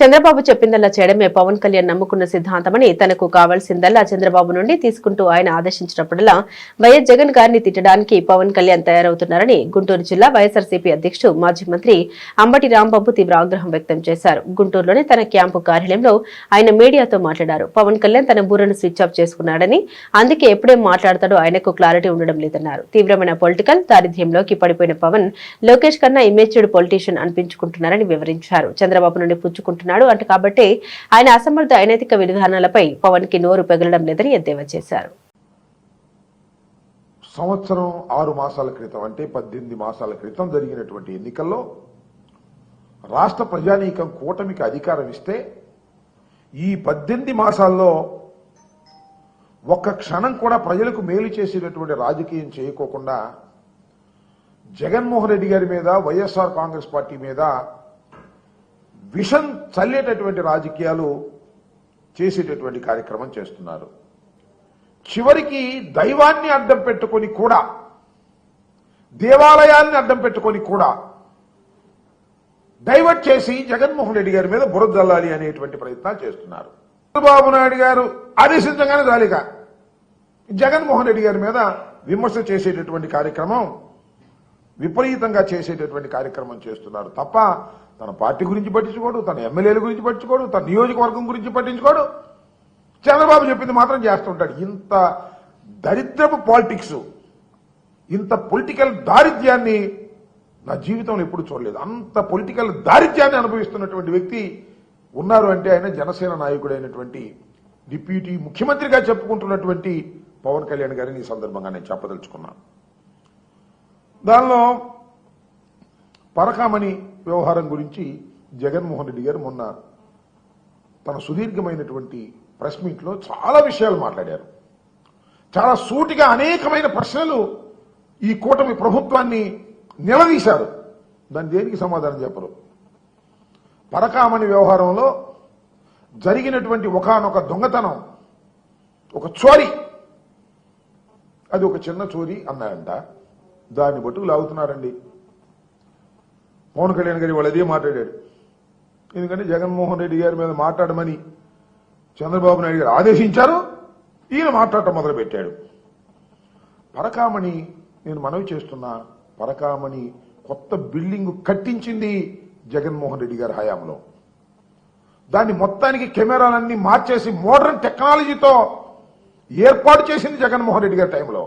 చంద్రబాబు చెప్పిందల్లా చేయడమే పవన్ కళ్యాణ్ నమ్ముకున్న సిద్ధాంతమని తనకు కావాల్సిందల్లా చంద్రబాబు నుండి తీసుకుంటూ ఆయన ఆదేశించినప్పుడల్లా వైఎస్ జగన్ గారిని తిట్టడానికి పవన్ కళ్యాణ్ తయారవుతున్నారని గుంటూరు జిల్లా వైఎస్ఆర్సీపీ అధ్యక్షుడు మాజీ మంత్రి అంబటి రాంబాబు తీవ్ర ఆగ్రహం వ్యక్తం చేశారు. గుంటూరులోని తన క్యాంపు కార్యాలయంలో ఆయన మీడియాతో మాట్లాడారు. పవన్ కళ్యాణ్ తన బుర్రను స్విచ్ ఆఫ్ చేసుకున్నాడని అందుకే ఎప్పుడేం మాట్లాడతాడో ఆయనకు క్లారిటీ ఉండడం లేదన్నారు. తీవ్రమైన పొలిటికల్ దారిద్ర్యంలోకి పడిపోయిన పవన్ లోకేష్ కన్నా ఇమేజ్డ్ పొలిటీషియన్ అనిపించుకుంటున్నారని వివరించారు. చంద్రబాబు నుండి పుచ్చుకుంటున్నారు అంటున్నాడు. అంటే కాబట్టి ఆయన అసమర్థ అనైతిక విధానాలపై పవన్కి నోరు పెగలడం లేదని ఎద్దేవా చేశారు సంవత్సరం ఆరు మాసాల క్రితం అంటే పద్దెనిమిది మాసాల క్రితం జరిగినటువంటి ఎన్నికల్లో రాష్ట్ర ప్రజానీకం కూటమికి అధికారం ఇస్తే ఈ పద్దెనిమిది మాసాల్లో ఒక్క క్షణం కూడా ప్రజలకు మేలు చేసేటటువంటి రాజకీయం చేయకోకుండా జగన్మోహన్ రెడ్డి గారి మీద వైఎస్ఆర్ కాంగ్రెస్ పార్టీ మీద విషం చల్లేటటువంటి రాజకీయాలు చేసేటటువంటి కార్యక్రమం చేస్తున్నారు. చివరికి దైవాన్ని అడ్డం పెట్టుకొని కూడా దేవాలయాన్ని అడ్డం పెట్టుకొని కూడా డైవర్ట్ చేసి జగన్మోహన్ రెడ్డి గారి మీద బురద జల్లాలి అనేటువంటి ప్రయత్నాలు చేస్తున్నారు. చంద్రబాబు నాయుడు గారు ఆదేశించగానే జాలిక జగన్మోహన్ రెడ్డి గారి మీద విమర్శ చేసేటటువంటి కార్యక్రమం విపరీతంగా చేసేటటువంటి కార్యక్రమం చేస్తున్నారు. తప్ప తన పార్టీ గురించి పట్టించుకోడు తన ఎమ్మెల్యేల గురించి పట్టించుకోడు తన నియోజకవర్గం గురించి పట్టించుకోడు. చంద్రబాబు చెప్పింది మాత్రం చేస్తుంటాడు. ఇంత దరిద్రపు పాలిటిక్స్ ఇంత పొలిటికల్ దారిద్ర్యాన్ని నా జీవితంలో ఎప్పుడు చూడలేదు. అంత పొలిటికల్ దారిద్ర్యాన్ని అనుభవిస్తున్నటువంటి వ్యక్తి ఉన్నారు అంటే ఆయన జనసేన నాయకుడైనటువంటి డిప్యూటీ ముఖ్యమంత్రిగా చెప్పుకుంటున్నటువంటి పవన్ కళ్యాణ్ గారిని ఈ సందర్భంగా నేను చెప్పదలుచుకున్నాను. దానిలో పరకామణి వ్యవహారం గురించి జగన్మోహన్ రెడ్డి గారు మొన్న తన సుదీర్ఘమైనటువంటి ప్రెస్ మీట్లో చాలా విషయాలు మాట్లాడారు. చాలా సూటిగా అనేకమైన ప్రశ్నలు ఈ కూటమి ప్రభుత్వాన్ని నిలదీశారు. దాని దేనికి సమాధానం చెప్పరు? పరకామణి వ్యవహారంలో జరిగినటువంటి ఒకానొక దొంగతనం ఒక చోరీ అది ఒక చిన్న చోరీ అన్నాడంట దాన్ని బట్టుకు లాగుతున్నారండి. పవన్ కళ్యాణ్ గారి వాళ్ళు అదే మాట్లాడాడు ఎందుకంటే జగన్మోహన్ రెడ్డి గారి మీద మాట్లాడమని చంద్రబాబు నాయుడు గారు ఆదేశించారు. ఈయన మాట్లాడటం మొదలుపెట్టాడు. పరకామణి నేను మనవి చేస్తున్నా పరకామణి కొత్త బిల్డింగ్ కట్టించింది జగన్మోహన్ రెడ్డి గారి హయాంలో. దాన్ని మొత్తానికి కెమెరాలన్నీ మార్చేసి మోడర్న్ టెక్నాలజీతో ఏర్పాటు చేసింది జగన్మోహన్ రెడ్డి గారి టైంలో.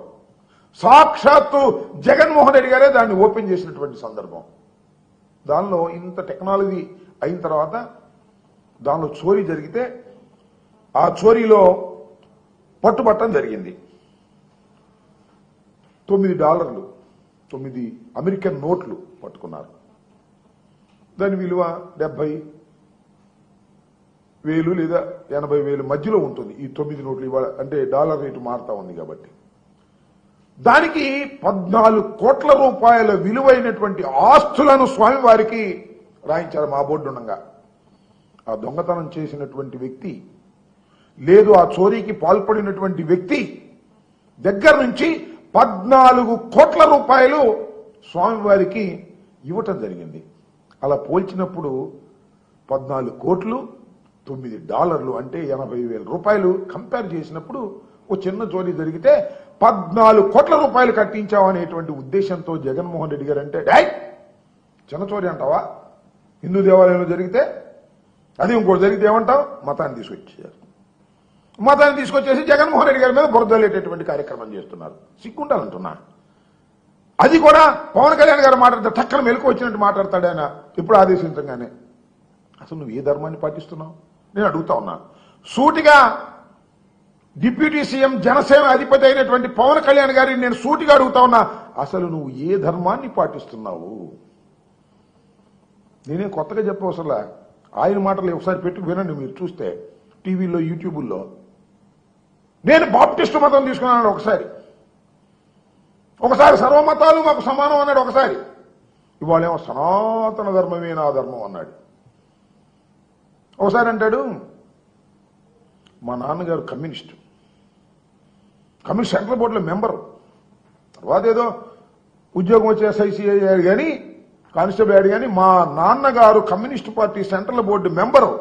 సాక్షాత్తు జగన్మోహన్ రెడ్డి గారే దాన్ని ఓపెన్ చేసినటువంటి సందర్భం. దానిలో ఇంత టెక్నాలజీ అయిన తర్వాత దానిలో చోరీ జరిగితే ఆ చోరీలో పట్టుబట్టం జరిగింది. తొమ్మిది డాలర్లు తొమ్మిది అమెరికన్ నోట్లు పట్టుకున్నారు. దాని విలువ డెబ్బై వేలు లేదా ఎనభై వేలు మధ్యలో ఉంటుంది. ఈ తొమ్మిది నోట్లు ఇవాళ అంటే డాలర్ రేటు మారుతా ఉంది కాబట్టి. దానికి పద్నాలుగు కోట్ల రూపాయల విలువైనటువంటి ఆస్తులను స్వామివారికి రాయించారు మా బోర్డు ఉండగా. ఆ దొంగతనం చేసినటువంటి వ్యక్తి లేదు ఆ చోరీకి పాల్పడినటువంటి వ్యక్తి దగ్గర నుంచి పద్నాలుగు కోట్ల రూపాయలు స్వామివారికి ఇవ్వటం జరిగింది. అలా పోల్చినప్పుడు పద్నాలుగు కోట్లు తొమ్మిది డాలర్లు అంటే ఎనభై వేల రూపాయలు కంపేర్ చేసినప్పుడు ఓ చిన్న చోరీ జరిగితే పద్నాలుగు కోట్ల రూపాయలు కట్టించావు అనేటువంటి ఉద్దేశంతో జగన్మోహన్ రెడ్డి గారు అంటే డాయ్ చిన్నచోరి అంటావా? హిందూ దేవాలయంలో జరిగితే అది ఇంకోటి జరిగితే ఏమంటావు? మతాన్ని తీసుకొచ్చారు మతాన్ని తీసుకొచ్చేసి జగన్మోహన్ రెడ్డి గారి మీద బురదలేటటువంటి కార్యక్రమం చేస్తున్నారు. సిగ్గుండాలంటున్నా అది కూడా పవన్ కళ్యాణ్ గారు మాట్లాడితే టక్కన మెలకు వచ్చినట్టు మాట్లాడతాడు ఆయన. ఇప్పుడు ఆదేశించగానే. అసలు నువ్వు ఏ ధర్మాన్ని పాటిస్తున్నావు? నేను అడుగుతా ఉన్నా. సూటిగా డిప్యూటీ సీఎం జనసేన అధిపతి అయినటువంటి పవన్ కళ్యాణ్ గారిని నేను సూటిగా అడుగుతా ఉన్నా అసలు నువ్వు ఏ ధర్మాన్ని పాటిస్తున్నావు? నేనే కొత్తగా చెప్పవసరలా. ఆయన మాటలు ఒకసారి పెట్టి వినండి మీరు చూస్తే టీవీలో యూట్యూబుల్లో. నేను బాప్టిస్ట్ మతం తీసుకున్నాను ఒకసారి. ఒకసారి సర్వమతాలు మాకు సమానం అన్నాడు ఒకసారి. ఇవాళేమో సనాతన ధర్మమే నా ధర్మం అన్నాడు. ఒకసారి అంటాడు మా నాన్నగారు కమ్యూనిస్టు. కమిషన్ సెంట్రల్ బోర్డులో మెంబరు. తర్వాత ఏదో ఉద్యోగం వచ్చే ఎస్ఐసి అయ్యాడు కానీ కానిస్టేబుల్ అయ్యాడు కానీ మా నాన్నగారు communist party central board member.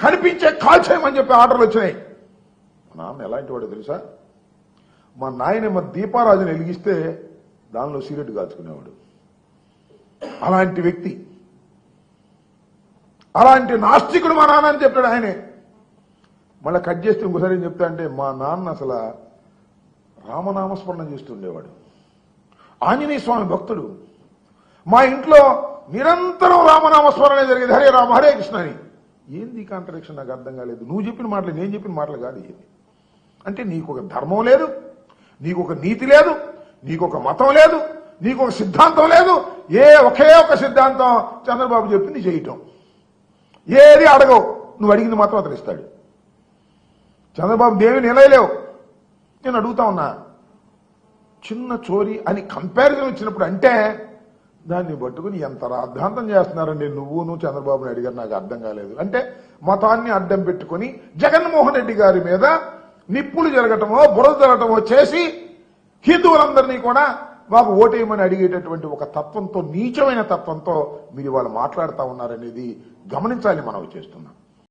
కనిపించే కాల్ చేయమని చెప్పి ఆర్డర్లు వచ్చినాయి. మా నాన్న ఎలాంటి వాడు తెలుసా? మా నాయనమ్మ దీపారాజుని వెలిగిస్తే దానిలో సిగరెట్ కాచుకునేవాడు. అలాంటి వ్యక్తి. అలాంటి నాస్తికుడు మా నాన్న అని చెప్పాడు ఆయనే. మళ్ళీ కట్ చేస్తే ఇంకోసారి ఏం చెప్తా అంటే మా నాన్న అసలు రామనామస్మరణ చేస్తుండేవాడు. ఆంజనేయ స్వామి భక్తుడు మా ఇంట్లో నిరంతరం రామనామస్మరణ జరిగేది. హరే రామ హరే కృష్ణ అని. ఏంది కాంట్రడిక్షన్? నాకు అర్థం కాలేదు. నువ్వు చెప్పిన మాటలు నేను చెప్పిన మాటలు కాదు ఇది అంటే నీకు ఒక ధర్మం లేదు నీకు ఒక నీతి లేదు నీకు ఒక మతం లేదు నీకు ఒక సిద్ధాంతం లేదు. ఏ ఒకే ఒక సిద్ధాంతం చంద్రబాబు చెప్పింది చేయటం. ఏది అడగవు. నువ్వు అడిగింది మాత్రం అతను ఇస్తాడు. చంద్రబాబు దేవి నిలయలేవు. నేను అడుగుతా ఉన్నా చిన్న చోరీ అని కంపారిజన్ వచ్చినప్పుడు అంటే దాన్ని పట్టుకుని ఎంత రాద్ధాంతం చేస్తున్నారండి నువ్వును చంద్రబాబు నాయుడు గారు నాకు అర్థం కాలేదు. అంటే మతాన్ని అడ్డం పెట్టుకుని జగన్మోహన్ రెడ్డి గారి మీద నిప్పులు జరగటమో బురద జరగటమో చేసి హిందువులందరినీ కూడా మాకు ఓటేయమని అడిగేటటువంటి ఒక తత్వంతో నీచమైన తత్వంతో మీరు వాళ్ళు మాట్లాడుతూ ఉన్నారనేది గమనించాలి మనం చేస్తున్నాం.